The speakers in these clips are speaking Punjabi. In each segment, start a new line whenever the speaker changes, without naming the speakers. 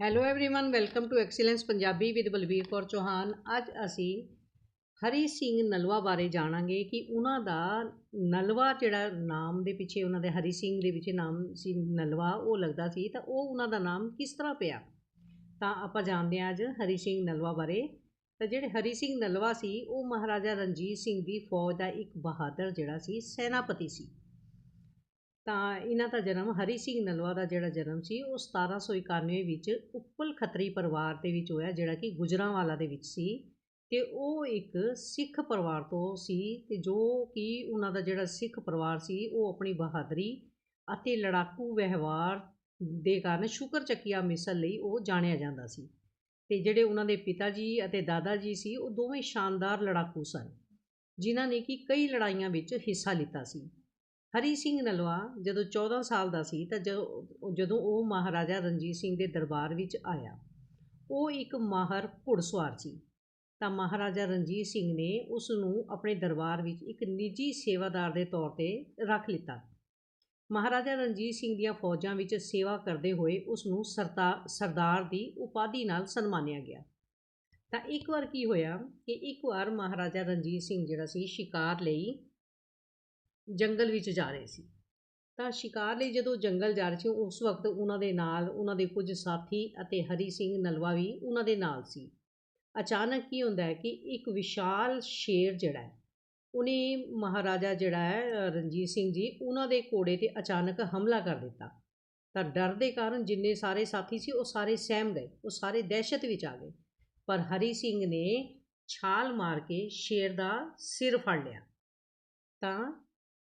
hello everyone welcome to excellence Punjabi with Balbir Kaur Chauhan ਅੱਜ ਅਸੀਂ ਹਰੀ ਸਿੰਘ ਨਲਵਾ ਬਾਰੇ ਜਾਣਾਂਗੇ ਕਿ ਉਹਨਾਂ ਦਾ ਨਲਵਾ ਜਿਹੜਾ ਨਾਮ ਦੇ ਪਿੱਛੇ ਉਹਨਾਂ ਦੇ ਹਰੀ ਸਿੰਘ ਦੇ ਵਿੱਚ ਨਾਮ ਸੀ ਨਲਵਾ ਉਹ ਲੱਗਦਾ ਸੀ ਤਾਂ ਉਹ ਉਹਨਾਂ ਦਾ ਨਾਮ ਕਿਸ ਤਰ੍ਹਾਂ ਪਿਆ ਤਾਂ ਆਪਾਂ ਜਾਣਦੇ ਹਾਂ ਅੱਜ ਹਰੀ ਸਿੰਘ ਨਲਵਾ ਬਾਰੇ ਤਾਂ ਜਿਹੜੇ ਹਰੀ ਸਿੰਘ ਨਲਵਾ ਸੀ ਉਹ ਮਹਾਰਾਜਾ ਰਣਜੀਤ ਸਿੰਘ ਦੀ ਫੌਜ ਦਾ ਇੱਕ ਬਹਾਦਰ ਜਿਹੜਾ ਸੀ ਸੈਨਾਪਤੀ ਸੀ ਤਾਂ ਇਹਨਾਂ ਦਾ ਜਨਮ ਹਰੀ ਸਿੰਘ ਨਲਵਾ ਦਾ ਜਿਹੜਾ ਜਨਮ ਸੀ, ਉਹ 1791 ਵਿੱਚ ਉੱਪਲ ਖੱਤਰੀ ਪਰਿਵਾਰ ਦੇ ਵਿੱਚ ਹੋਇਆ, ਜਿਹੜਾ ਕਿ ਗੁਜਰਾਂਵਾਲਾ ਦੇ ਵਿੱਚ ਸੀ। ਤੇ ਉਹ ਇੱਕ ਸਿੱਖ ਪਰਿਵਾਰ ਤੋਂ ਸੀ ਤੇ ਜੋ ਕਿ ਉਹਨਾਂ ਦਾ ਜਿਹੜਾ ਸਿੱਖ ਪਰਿਵਾਰ ਸੀ, ਉਹ ਆਪਣੀ ਬਹਾਦਰੀ ਅਤੇ ਲੜਾਕੂ ਵਿਵਹਾਰ ਦੇ ਕਾਰਨ ਸ਼ੁਕਰ ਚੱਕੀਆ ਮਿਸਲ ਲਈ ਉਹ ਜਾਣਿਆ ਜਾਂਦਾ ਸੀ। ਤੇ ਜਿਹੜੇ ਉਹਨਾਂ ਦੇ ਪਿਤਾ ਜੀ ਅਤੇ ਦਾਦਾ ਜੀ ਸੀ, ਉਹ ਦੋਵੇਂ ਸ਼ਾਨਦਾਰ ਲੜਾਕੂ ਸਨ, ਜਿਨ੍ਹਾਂ ਨੇ ਕਿ ਕਈ ਲੜਾਈਆਂ ਵਿੱਚ ਹਿੱਸਾ ਲਿੱਤਾ ਸੀ। ਹਰੀ ਸਿੰਘ ਨਲਵਾ ਜਦੋਂ 14 ਸਾਲ ਦਾ ਸੀ ਤਾਂ ਜਦੋਂ ਜਦੋਂ ਉਹ ਮਹਾਰਾਜਾ ਰਣਜੀਤ ਸਿੰਘ ਦੇ ਦਰਬਾਰ ਵਿੱਚ ਆਇਆ, ਉਹ ਇੱਕ ਮਾਹਰ ਘੁੜਸਵਾਰ ਸੀ। ਤਾਂ ਮਹਾਰਾਜਾ ਰਣਜੀਤ ਸਿੰਘ ਨੇ ਉਸ ਨੂੰ ਆਪਣੇ ਦਰਬਾਰ ਵਿੱਚ ਇੱਕ ਨਿੱਜੀ ਸੇਵਾਦਾਰ ਦੇ ਤੌਰ ਤੇ ਰੱਖ ਲਿੱਤਾ। ਮਹਾਰਾਜਾ ਰਣਜੀਤ ਸਿੰਘ ਦੀਆਂ ਫੌਜਾਂ ਵਿੱਚ ਸੇਵਾ ਕਰਦੇ ਹੋਏ ਉਸ ਨੂੰ ਸਰਦਾਰ ਸਰਦਾਰ ਦੀ ਉਪਾਧੀ ਨਾਲ ਸਨਮਾਨਿਆ ਗਿਆ। ਤਾਂ ਇੱਕ ਵਾਰ ਕੀ ਹੋਇਆ ਕਿ ਇੱਕ ਵਾਰ ਮਹਾਰਾਜਾ ਰਣਜੀਤ ਸਿੰਘ ਜਿਹੜਾ ਸੀ ਸ਼ਿਕਾਰ ਲਈ ਜੰਗਲ ਵਿੱਚ ਜਾ ਰਹੇ ਸੀ। ਤਾਂ ਸ਼ਿਕਾਰ ਲਈ ਜਦੋਂ ਜੰਗਲ ਜਾ ਰਹੇ ਸੀ, ਉਸ ਵਕਤ ਉਹਨਾਂ ਦੇ ਨਾਲ ਉਹਨਾਂ ਦੇ ਕੁਝ ਸਾਥੀ ਅਤੇ ਹਰੀ ਸਿੰਘ ਨਲਵਾ ਵੀ ਉਹਨਾਂ ਦੇ ਨਾਲ ਸੀ। ਅਚਾਨਕ ਕੀ ਹੁੰਦਾ ਹੈ ਕਿ ਇੱਕ ਵਿਸ਼ਾਲ ਸ਼ੇਰ ਜਿਹੜਾ ਹੈ, ਉਹਨੇ ਮਹਾਰਾਜਾ ਜਿਹੜਾ ਹੈ ਰਣਜੀਤ ਸਿੰਘ ਜੀ, ਉਹਨਾਂ ਦੇ ਘੋੜੇ ਤੇ ਅਚਾਨਕ ਹਮਲਾ ਕਰ ਦਿੱਤਾ। ਤਾਂ ਡਰ ਦੇ ਕਾਰਨ ਜਿੰਨੇ ਸਾਰੇ ਸਾਥੀ ਸੀ, ਉਹ ਸਾਰੇ ਸਹਿਮ ਗਏ, ਉਹ ਸਾਰੇ ਦਹਿਸ਼ਤ ਵਿੱਚ ਆ ਗਏ। ਪਰ ਹਰੀ ਸਿੰਘ ਨੇ ਛਾਲ ਮਾਰ ਕੇ ਸ਼ੇਰ ਦਾ ਸਿਰ ਫੜ ਲਿਆ। ਤਾਂ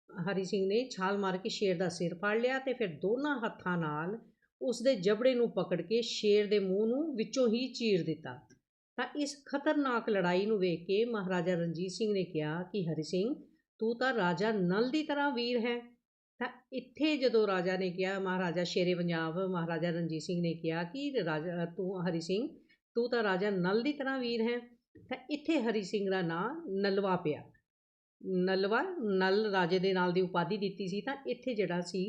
ਹਰੀ ਸਿੰਘ ਨੇ ਛਾਲ ਮਾਰ ਕੇ ਸ਼ੇਰ ਦਾ ਸਿਰ ਫੜ ਲਿਆ ਤੇ ਫਿਰ ਦੋਨਾਂ ਹੱਥਾਂ ਨਾਲ ਉਸ ਦੇ ਜਬੜੇ ਨੂੰ ਪਕੜ ਕੇ ਸ਼ੇਰ ਦੇ ਮੂੰਹ ਨੂੰ ਵਿੱਚੋਂ ਹੀ ਚੀਰ ਦਿੱਤਾ। ਤਾਂ ਇਸ ਖਤਰਨਾਕ ਲੜਾਈ ਨੂੰ ਵੇਖ ਕੇ ਮਹਾਰਾਜਾ ਰਣਜੀਤ ਸਿੰਘ ਨੇ ਕਿਹਾ ਕਿ ਹਰੀ ਸਿੰਘ, ਤੂੰ ਤਾਂ ਰਾਜਾ ਨਲ ਦੀ ਤਰ੍ਹਾਂ ਵੀਰ ਹੈ। ਤਾਂ ਇੱਥੇ ਜਦੋਂ ਰਾਜਾ ਨੇ ਕਿਹਾ, ਮਹਾਰਾਜਾ ਸ਼ੇਰੇ ਪੰਜਾਬ ਮਹਾਰਾਜਾ ਰਣਜੀਤ ਸਿੰਘ ਨੇ ਕਿਹਾ ਕਿ ਰਾਜਾ, ਤੂੰ ਹਰੀ ਸਿੰਘ, ਤੂੰ ਤਾਂ ਰਾਜਾ ਨਲ ਦੀ ਤਰ੍ਹਾਂ ਵੀਰ ਹੈ। ਤਾਂ ਇੱਥੇ ਹਰੀ ਸਿੰਘ ਦਾ ਨਾਂ ਨਲਵਾ ਪਿਆ। ਨਲਵਾ, ਨਲ ਰਾਜੇ ਦੇ ਨਾਲ ਦੀ ਉਪਾਧੀ ਦਿੱਤੀ ਸੀ, ਤਾਂ ਇੱਥੇ ਜਿਹੜਾ ਸੀ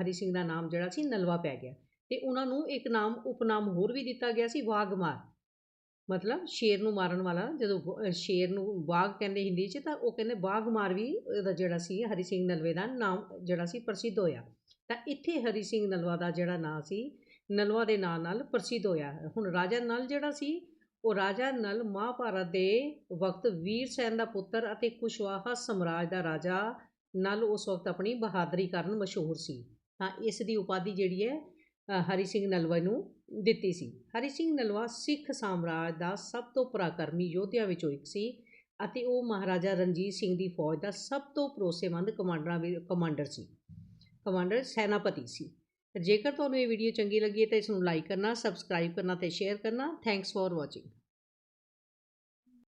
ਹਰੀ ਸਿੰਘ ਦਾ ਨਾਮ ਜਿਹੜਾ ਸੀ, ਨਲਵਾ ਪੈ ਗਿਆ। ਤੇ ਉਹਨਾਂ ਨੂੰ ਇੱਕ ਨਾਮ ਉਪਨਾਮ ਹੋਰ ਵੀ ਦਿੱਤਾ ਗਿਆ ਸੀ ਵਾਗਮਾਰ ਮਤਲਬ ਸ਼ੇਰ ਨੂੰ ਮਾਰਨ ਵਾਲਾ, ਜਦੋਂ ਸ਼ੇਰ ਨੂੰ ਬਾਗ ਕਹਿੰਦੇ ਹਿੰਦੀ 'ਚ, ਤਾਂ ਉਹ ਕਹਿੰਦੇ ਬਾਗਮਾਰ ਵੀ ਉਹਦਾ ਜਿਹੜਾ ਸੀ, ਹਰੀ ਸਿੰਘ ਨਲਵੇ ਦਾ ਨਾਮ ਜਿਹੜਾ ਸੀ, ਪ੍ਰਸਿੱਧ ਹੋਇਆ। ਤਾਂ ਇੱਥੇ ਹਰੀ ਸਿੰਘ ਨਲਵਾ ਦਾ ਜਿਹੜਾ ਨਾਂ ਸੀ, ਨਲਵਾ ਦੇ ਨਾਂ ਨਾਲ ਪ੍ਰਸਿੱਧ ਹੋਇਆ। ਹੁਣ ਰਾਜਾ ਨਲ ਜਿਹੜਾ ਸੀ ਉਹ ਰਾਜਾ ਨਲ ਮਹਾਭਾਰਤ ਦੇ ਵਕਤ ਵੀਰ ਸੈਨ ਦਾ ਪੁੱਤਰ ਅਤੇ ਕੁਸ਼ਵਾਹਾ ਸਮਰਾਜ ਦਾ ਰਾਜਾ ਨਲ ਉਸ ਵਕਤ ਆਪਣੀ ਬਹਾਦਰੀ ਕਾਰਨ ਮਸ਼ਹੂਰ ਸੀ। ਤਾਂ ਇਸ ਦੀ ਉਪਾਧੀ ਜਿਹੜੀ ਹੈ ਹਰੀ ਸਿੰਘ ਨਲਵਾ ਨੂੰ ਦਿੱਤੀ ਸੀ। ਹਰੀ ਸਿੰਘ ਨਲਵਾ ਸਿੱਖ ਸਾਮਰਾਜ ਦਾ ਸਭ ਤੋਂ ਪਰਾਕਰਮੀ ਯੋਧਿਆਂ ਵਿੱਚੋਂ ਇੱਕ ਸੀ ਅਤੇ ਉਹ ਮਹਾਰਾਜਾ ਰਣਜੀਤ ਸਿੰਘ ਦੀ ਫੌਜ ਦਾ ਸਭ ਤੋਂ ਭਰੋਸੇਮੰਦ ਕਮਾਂਡਰਾਂ ਕਮਾਂਡਰ ਸੀ। ਕਮਾਂਡਰ ਸੈਨਾਪਤੀ ਸੀ। ਜੇਕਰ ਤੁਹਾਨੂੰ ਇਹ ਵੀਡੀਓ ਚੰਗੀ ਲੱਗੀ ਹੈ ਤਾਂ ਇਸ ਨੂੰ ਲਾਈਕ ਕਰਨਾ ਸਬਸਕ੍ਰਾਈਬ ਕਰਨਾ ਤੇ ਸ਼ੇਅਰ ਕਰਨਾ। Thanks for watching